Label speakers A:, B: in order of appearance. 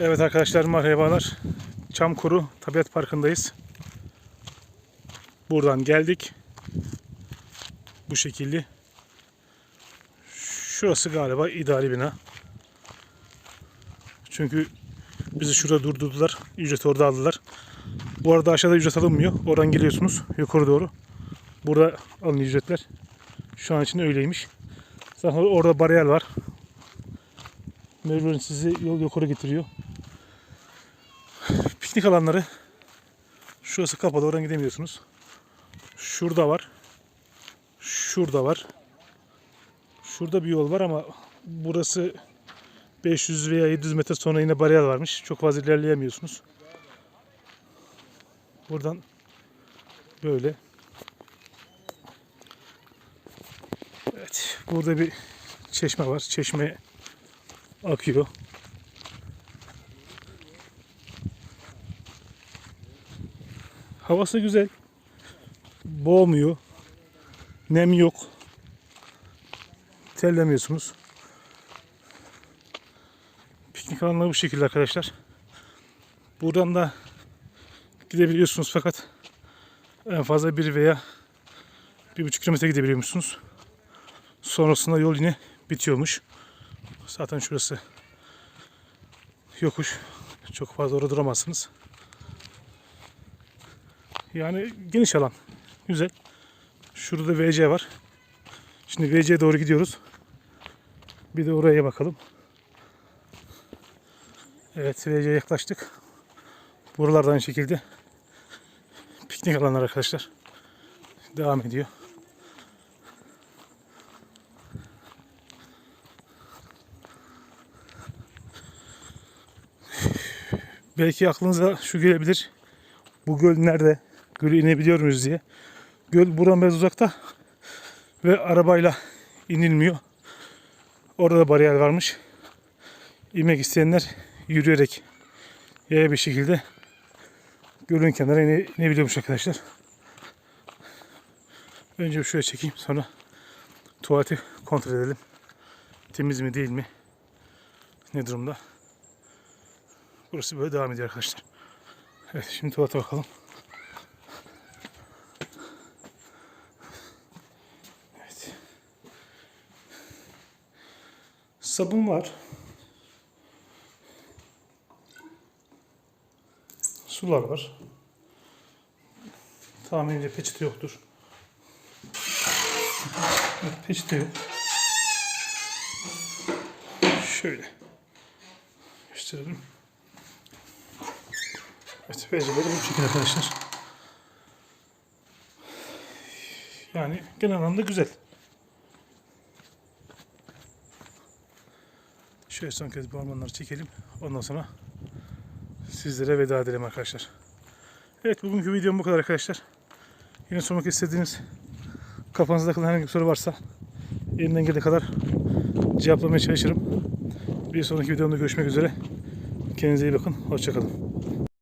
A: Evet arkadaşlar merhabalar. Çamkuru Tabiat Parkı'ndayız. Buradan geldik. Bu şekilde. Şurası galiba idari bina. Çünkü bizi şurada durdurdular. Ücreti orada aldılar. Bu arada aşağıda ücret alınmıyor. Oradan geliyorsunuz yukarı doğru. Burada alın ücretler. Şu an için öyleymiş. Zaten orada bariyer var. Mecburen sizi yol yukarı getiriyor. Piknik alanları. Şurası kapalı. Oradan gidemiyorsunuz. Şurada var. Şurada var. Şurada bir yol var ama burası 500 veya 700 metre sonra yine bariyer varmış. Çok fazla ilerleyemiyorsunuz. Buradan böyle. Evet. Burada bir çeşme var. Çeşme akıyor. Havası güzel. Boğmuyor. Nem yok. Terlemiyorsunuz. Piknik alanları bu şekilde arkadaşlar. Buradan da gidebiliyorsunuz fakat en fazla bir veya bir buçuk kilometre gidebiliyormuşsunuz. Sonrasında yol yine bitiyormuş. Zaten şurası yokuş. Çok fazla orada duramazsınız. Yani geniş alan. Güzel. Şurada VC var. Şimdi VC'ye doğru gidiyoruz. Bir de oraya bakalım. Evet VC'ye yaklaştık. Buralardan aynı şekilde piknik alanlar arkadaşlar. Devam ediyor. Belki aklınıza şu gelebilir. Bu göl nerede? Gölü inebiliyor muyuz diye. Göl buradan biraz uzakta ve arabayla inilmiyor. Orada da bariyer varmış. İnmek isteyenler yürüyerek yaya bir şekilde gölün kenarına ine, inebiliyormuş arkadaşlar. Önce şöyle çekeyim sonra tuvaleti kontrol edelim. Temiz mi değil mi? Ne durumda? Burası böyle devam ediyor arkadaşlar. Evet şimdi tuvalete bakalım. Sabun var. Sular var. Tahminimce peçete yoktur. Evet, peçete yok. Şöyle gösterelim. Evet, vecibeleri bu şekilde arkadaşlar. Yani genel anlamda güzel. Şöyle son kez bu ormanları çekelim. Ondan sonra sizlere veda edelim arkadaşlar. Evet bugünkü videom bu kadar arkadaşlar. Yine sormak istediğiniz kafanızda kalan herhangi bir soru varsa elimden geldiği kadar cevaplamaya çalışırım. Bir sonraki videomda görüşmek üzere. Kendinize iyi bakın. Hoşçakalın.